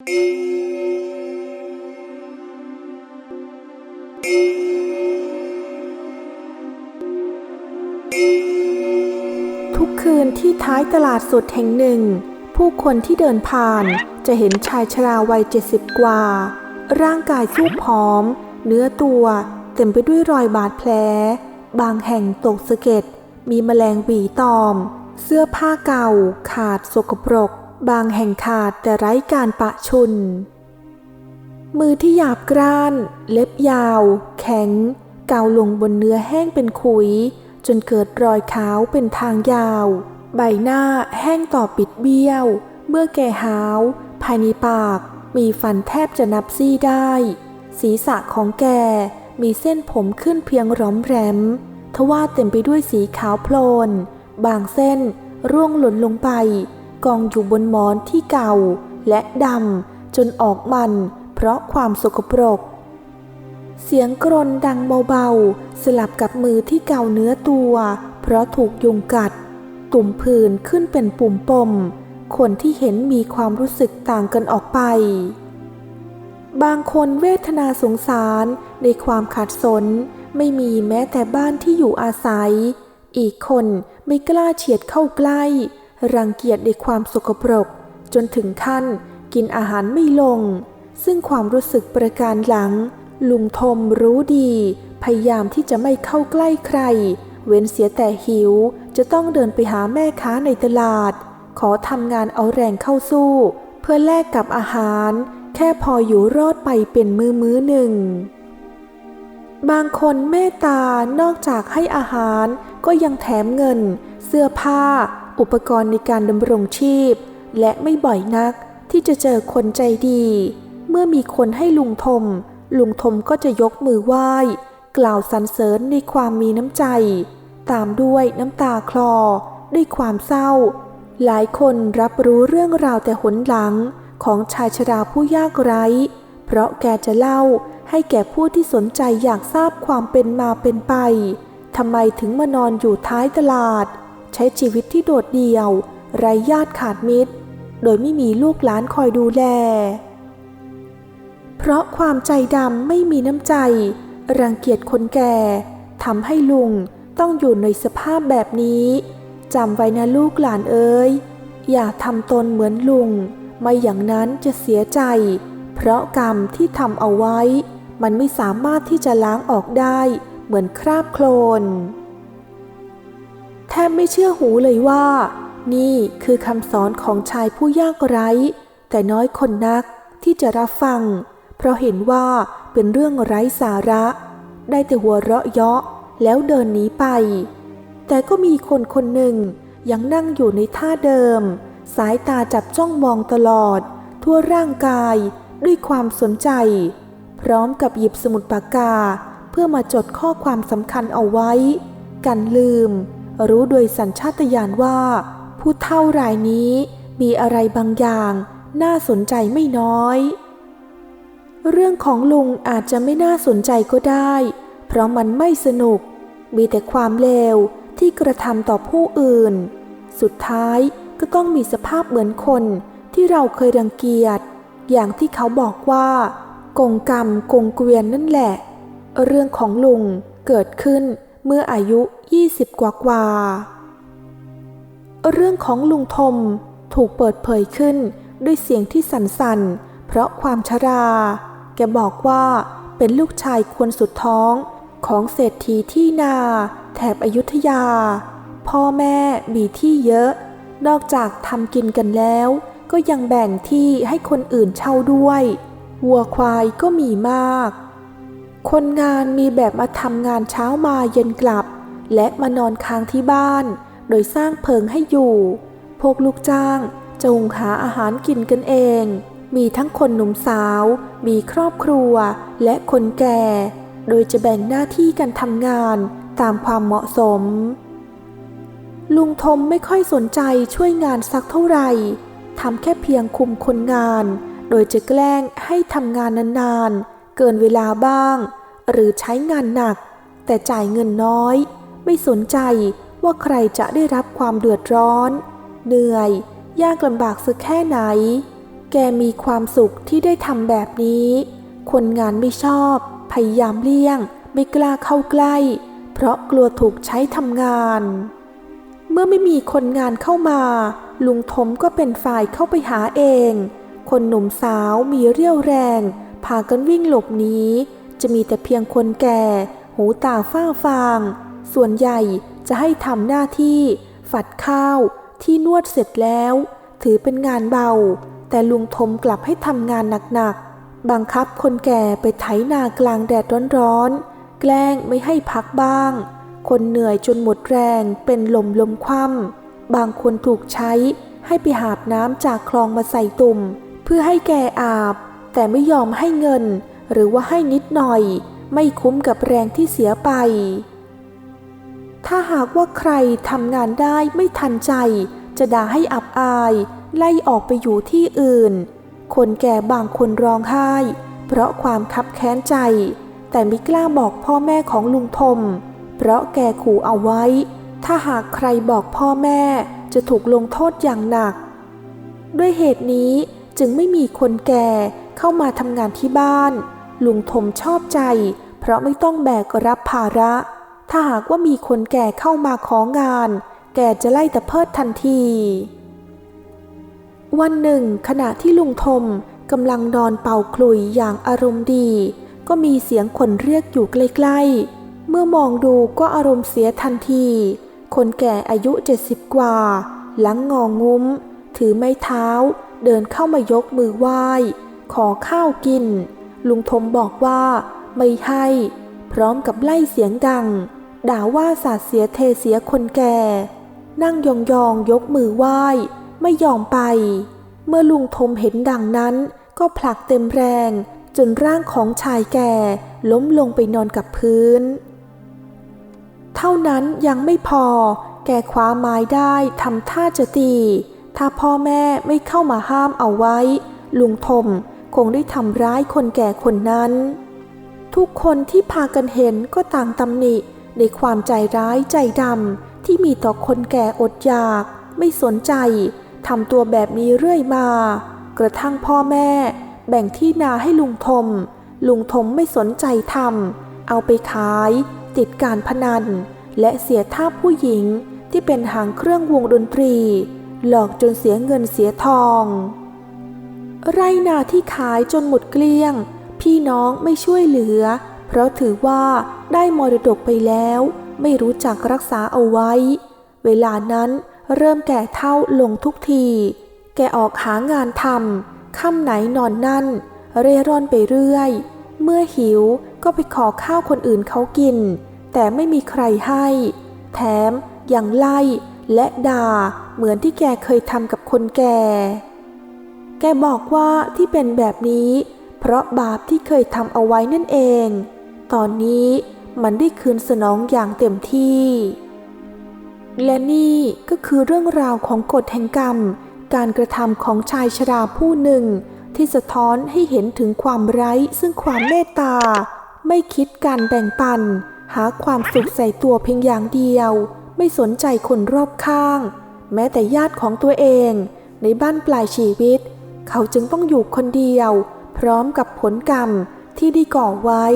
ทุกคืนที่ท้ายตลาดสดแห่งหนึ่ง ผู้คนที่เดินผ่านจะเห็นชายชราวัยเจ็ดสิบกว่า ร่างกายสูบผอม เนื้อตัวเต็มไปด้วยรอยบาดแผล บางแห่งตกสะเก็ดมีแมลงหวีตอม เสื้อผ้าเก่าขาดสกปรก บางแห่งขาดแต่ไร้การปะชุน มือที่หยาบกร้าน เล็บยาว แข็ง เกาลงบนเนื้อแห้งเป็นขุย จนเกิดรอยขาวเป็นทางยาว ใบหน้าแห้งต่อปิดเบี้ยว เมื่อแก่หาว ภายในปาก มีฟันแทบจะนับซี่ได้ ศีรษะของแกมีเส้นผมขึ้นเพียงร้อมแรม ทว่าเต็มไปด้วยสีขาวโพลน บางเส้นร่วงหล่นลงไป กองอยู่บนหมอนที่เก่าและดำจนออกมันเพราะความสกปรก เสียงกรนดังเบาๆ สลับกับมือที่เกาเนื้อตัว เพราะถูกยุงกัด ตุ่มผื่นขึ้นเป็นปุ่มปม คนที่เห็นมีความรู้สึกต่างกันออกไป บางคนเวทนาสงสารในความขัดสน ไม่มีแม้แต่บ้านที่อยู่อาศัย อีกคนไม่กล้าเฉียดเข้าใกล้ รังเกียจในความสกปรก จนถึงขั้นกินอาหารไม่ลง ซึ่งความรู้สึกประการหลัง ลุงทมรู้ดี พยายามที่จะไม่เข้าใกล้ใคร เว้นเสียแต่หิว จะต้องเดินไปหาแม่ค้าในตลาด ขอทำงานเอาแรงเข้าสู้ เพื่อแลกกับอาหาร แค่พออยู่รอดไปเป็นมือมื้อหนึ่ง บางคนเมตตานอกจากให้อาหารก็ยังแถมเงิน เสื้อผ้า อุปกรณ์ในการดำรงชีพ และไม่บ่อยนักที่จะเจอคนใจดี เมื่อมีคนให้ลุงทม ลุงทมก็จะยกมือไหว้ กล่าวสรรเสริญในความมีน้ำใจ ตามด้วยน้ำตาคลอ ด้วยความเศร้า หลายคนรับรู้เรื่องราวแต่หนหลังของชายชราผู้ยากไร้ เพราะแกจะเล่าให้แก่ผู้ที่สนใจอยากทราบความเป็นมาเป็นไปทำไมถึงมานอนอยู่ท้ายตลาด ใช้ชีวิตที่โดดเดี่ยว ไร้ญาติขาดมิตร โดยไม่มีลูกหลานคอยดูแล เพราะความใจดำไม่มีน้ำใจ รังเกียจคนแก่ทำให้ลุงต้องอยู่ในสภาพแบบนี้จำไว้นะลูกหลานเอ้ย อย่าทำตนเหมือนลุง ไม่อย่างนั้นจะเสียใจ เพราะกรรมที่ทำเอาไว้ มันไม่สามารถที่จะล้างออกได้ เหมือนคราบโคลน บไม่เชื่อหูเลยว่า นี่คือคำสอนของชายผู้ยากไร้ แต่น้อยคนนักที่จะรับฟัง เพราะเห็นว่าเป็นเรื่องไร้สาระ ได้แต่หัวเราะเยาะแล้วเดินหนีไป แต่ก็มีคนคนหนึ่งยังนั่งอยู่ในท่าเดิม สายตาจับจ้องมองตลอด ทั่วร่างกายด้วยความสนใจ พร้อมกับหยิบสมุดปากกา เพื่อมาจดข้อความสำคัญเอาไว้ กันลืม รู้โดยสัญชาตญาณว่า ผู้เท่ารายนี้มีอะไรบางอย่างน่าสนใจไม่น้อย เรื่องของลุงอาจจะไม่น่าสนใจก็ได้ เพราะมันไม่สนุก มีแต่ความเลวที่กระทำต่อผู้อื่น สุดท้ายก็ต้องมีสภาพเหมือนคนที่เราเคยรังเกียจ อย่างที่เขาบอกว่ากงกรรมกงเกวียนนั่นแหละ เรื่องของลุงเกิดขึ้น เมื่ออายุ 20 กว่ากว่า เรื่องของลุงทมถูกเปิดเผยขึ้นด้วยเสียงที่สั่นๆ เพราะความชรา แกบอกว่าเป็นลูกชายควรสุดท้องของเศรษฐีที่นาแถบอยุธยา พ่อแม่มีที่เยอะ นอกจากทำกินกันแล้ว ก็ยังแบ่งที่ให้คนอื่นเช่าด้วย วัวควายก็มีมาก คนงานมีแบบมาทำงานเช้ามาเย็นกลับ และมานอนค้างที่บ้าน โดยสร้างเพิงให้อยู่ พวกลูกจ้างจะหุงหาอาหารกินกันเอง มีทั้งคนหนุ่มสาว มีครอบครัว และคนแก่ โดยจะแบ่งหน้าที่กันทำงานตามความเหมาะสม ลุงทมไม่ค่อยสนใจช่วยงานสักเท่าไหร่ทำแค่เพียงคุมคนงาน โดยจะแกล้งให้ทำงานนานๆ เกินเวลาบ้าง หรือใช้งานหนัก แต่จ่ายเงินน้อย ไม่สนใจว่าใครจะได้รับความเดือดร้อน เหนื่อย ยากลำบากสักแค่ไหน แกมีความสุขที่ได้ทำแบบนี้ คนงานไม่ชอบ พยายามเลี่ยง ไม่กล้าเข้าใกล้ เพราะกลัวถูกใช้ทำงาน เมื่อไม่มีคนงานเข้ามา ลุงทมก็เป็นฝ่ายเข้าไปหาเอง คนหนุ่มสาวมีเรี่ยวแรง พากันวิ่งหลบหนี จะมีแต่เพียงคนแก่ หูตาฝ้าฟาง ส่วนใหญ่จะให้ทำหน้าที่ ฝัดข้าวที่นวดเสร็จแล้ว ถือเป็นงานเบา แต่ลุงทมกลับให้ทำงานหนักๆ บังคับคนแก่ไปไถนากลางแดดร้อนๆ แกล้งไม่ให้พักบ้าง คนเหนื่อยจนหมดแรงเป็นลมลมคว่ำบางคนถูกใช้ให้ไปหาบน้ำจากคลองมาใส่ตุ่ม เพื่อให้แกอาบ แต่ไม่ยอมให้เงิน หรือว่าให้นิดหน่อยไม่คุ้มกับแรงที่เสียไป ถ้าหากว่าใครทำงานได้ไม่ทันใจ จะด่าให้อับอาย ไล่ออกไปอยู่ที่อื่น คนแก่บางคนร้องไห้ เพราะความคับแค้นใจ แต่ไม่กล้าบอกพ่อแม่ของลุงทม เพราะแกขู่เอาไว้ ถ้าหากใครบอกพ่อแม่จะถูกลงโทษอย่างหนัก ด้วยเหตุนี้จึงไม่มีคนแก่เข้ามาทำงานที่บ้าน ลุงทมชอบใจ เพราะไม่ต้องแบกรับภาระ ถ้าหากว่ามีคนแก่เข้ามาของาน แกจะไล่ตะเพิดทันที วันหนึ่ง ขณะที่ลุงทมกำลังนอนเป่าคลุยอย่างอารมณ์ดี ก็มีเสียงคนเรียกอยู่ใกล้ๆ เมื่อมองดูก็อารมณ์เสียทันที คนแก่อายุเจ็ดสิบกว่า หลังงองุ้ม ถือไม้เท้า เดินเข้ามายกมือไหว้ ขอข้าวกิน ลุงทมบอกว่าไม่ให้ พร้อมกับไล่เสียงดัง ด่าว่าสาดเสียเทเสียคนแก่ นั่งยองๆยยกมือไหว้ ไม่ยอมไป เมื่อลุงทมเห็นดังนั้น ก็ผลักเต็มแรง จนร่างของชายแก่ ล้มลงไปนอนกับพื้น เท่านั้นยังไม่พอ แกคว้าไม้ได้ทำท่าจะตี ถ้าพ่อแม่ไม่เข้ามาห้ามเอาไว้ ลุงทม คงได้ทำร้ายคนแก่คนนั้น ทุกคนที่พากันเห็นก็ต่างตำหนิในความใจร้ายใจดำที่มีต่อคนแก่อดอยาก ไม่สนใจทำตัวแบบนี้เรื่อยมา กระทั่งพ่อแม่ แบ่งที่นาให้ลุงทม ลุงทมไม่สนใจทำเอาไปขาย ติดการพนัน และเสียท่าผู้หญิงที่เป็นหางเครื่องวงดนตรี หลอกจนเสียเงินเสียทอง ไรนาที่ขายจนหมดเกลี้ยง พี่น้องไม่ช่วยเหลือ เพราะถือว่าได้มรดกไปแล้ว ไม่รู้จักรักษาเอาไว้ เวลานั้นเริ่มแก่เท่าลงทุกที แกออกหางานทำค่ำไหนนอนนั่น เร่ร่อนไปเรื่อย เมื่อหิวก็ไปขอข้าวคนอื่นเขากิน แต่ไม่มีใครให้ แถมยังไล่และด่าเหมือนที่แกเคยทำกับคนแก่ แกบอกว่าที่เป็นแบบนี้ เพราะบาปที่เคยทำเอาไว้นั่นเอง ตอนนี้มันได้คืนสนองอย่างเต็มที่ และนี่ก็คือเรื่องราวของกฎแห่งกรรม การกระทำของชายชราผู้หนึ่ง ที่สะท้อนให้เห็นถึงความไร้ซึ่งความเมตตา ไม่คิดการแบ่งปัน หาความสุขใส่ตัวเพียงอย่างเดียว ไม่สนใจคนรอบข้าง แม้แต่ญาติของตัวเอง ในบ้านปลายชีวิต เขาจึงต้องอยู่คนเดียว พร้อมกับผลกรรมที่ได้ก่อไว้